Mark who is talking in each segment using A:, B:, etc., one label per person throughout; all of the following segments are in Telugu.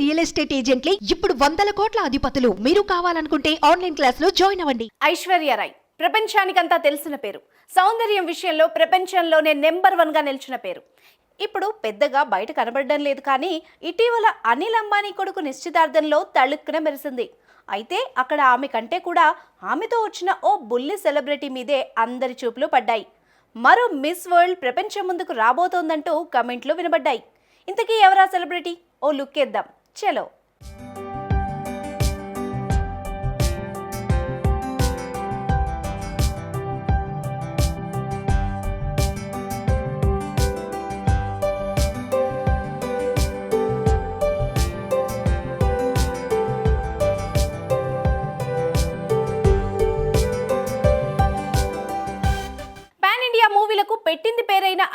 A: రియల్ ఎస్టేట్ ఏజెంట్లే ఇప్పుడు వందల కోట్ల అధిపతులు. మీరు కావాలనుకుంటే ఆన్లైన్ క్లాస్లో జాయిన్ అవ్వండి.
B: ఐశ్వర్య రాయ్ ప్రపంచానికంతా తెలిసిన పేరు. సౌందర్యం విషయంలో ప్రపంచంలోనే నెంబర్ వన్గా నిలిచిన పేరు. ఇప్పుడు పెద్దగా బయట కనబడడం లేదు కానీ ఇటీవల అనిల్ అంబానీ కొడుకు నిశ్చితార్థంలో తళుక్కున మెరిసింది. అయితే అక్కడ ఆమె కంటే కూడా ఆమెతో వచ్చిన ఓ బుల్లి సెలబ్రిటీ మీదే అందరి చూపులు పడ్డాయి. మరో మిస్ వరల్డ్ ప్రపంచం ముందుకు రాబోతోందంటూ కమెంట్లు వినబడ్డాయి. ఇంతకీ ఎవరా సెలబ్రిటీ? ఓ లుక్ ఇద్దాం చలో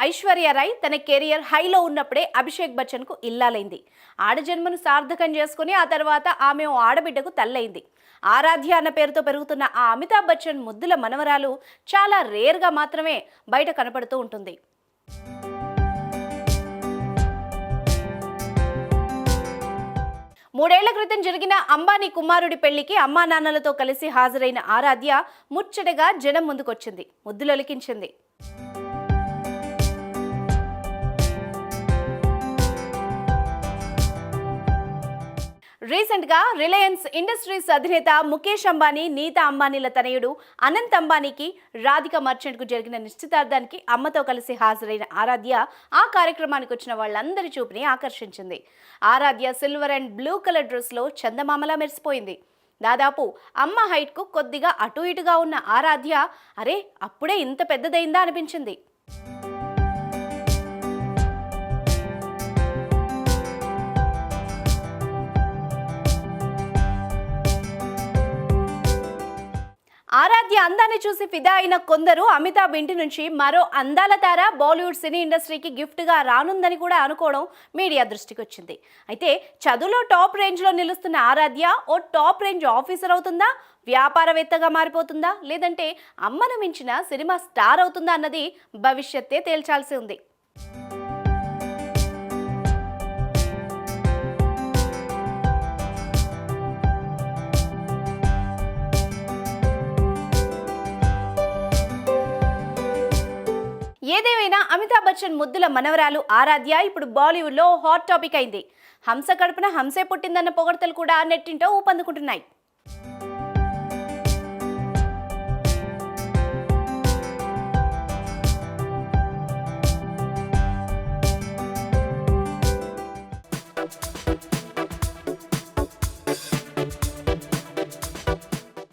B: ఐశ్వర్య రాయ్ తన కెరియర్ హైలో ఉన్నప్పుడే అభిషేక్ బచ్చన్కు ఇల్లాలైంది ఆడజన్మను సార్థకం చేసుకుని ఆ తర్వాత ఆమె ఓ ఆడబిడ్డకు తల్లైంది. ఆరాధ్య అన్న పేరుతో పెరుగుతున్న ఆ అమితాబ్ బచ్చన్ ముద్దుల మనవరాలు చాలా రేర్గా మాత్రమే బయట కనపడుతూ ఉంటుంది. మూడేళ్ళ క్రితం జరిగిన అంబానీ కుమారుడి పెళ్ళికి అమ్మా నాన్నలతో కలిసి హాజరైన ఆరాధ్య ముచ్చటగా జనం ముందుకొచ్చింది. ముద్దులొలికించింది. రీసెంట్గా రిలయన్స్ ఇండస్ట్రీస్ అధినేత ముఖేష్ అంబానీ నీత అంబానీల తనయుడు అనంత్ అంబానీకి రాధిక మర్చెంట్కు జరిగిన నిశ్చితార్థానికి అమ్మతో కలిసి హాజరైన ఆరాధ్య ఆ కార్యక్రమానికి వచ్చిన వాళ్ళందరి చూపుని ఆకర్షించింది. Aaradhya silver and blue colour డ్రెస్లో చందమామలా మెరిసిపోయింది. దాదాపు అమ్మ హైట్కు కొద్దిగా అటు ఇటుగా ఉన్న ఆరాధ్య అరే అప్పుడే ఇంత పెద్దదైందా? అనిపించింది. మధ్య అందాన్ని చూసి ఫిదా అయిన కొందరు అమితాబ్ ఇంటి నుంచి మరో అందాల తార బాలీవుడ్ సినీ ఇండస్ట్రీకి గిఫ్ట్గా రానుందని కూడా అనుకోవడం మీడియా దృష్టికి వచ్చింది. అయితే చదువులో టాప్ రేంజ్లో నిలుస్తున్న ఆరాధ్య ఓ టాప్ రేంజ్ ఆఫీసర్ అవుతుందా? వ్యాపారవేత్తగా మారిపోతుందా? లేదంటే అమ్మను మించిన సినిమా స్టార్ అవుతుందా? అన్నది భవిష్యత్తే తేల్చాల్సి ఉంది. ఏదేమైనా అమితాబ్ బచ్చన్ ముద్దుల మనవరాలు ఆరాధ్య ఇప్పుడు బాలీవుడ్లో హాట్ టాపిక్ అయింది. హంస కడుపున హంసే పుట్టిందన్న పొగడతలు కూడా నెట్టింటో ఊపందుకుంటున్నాయి.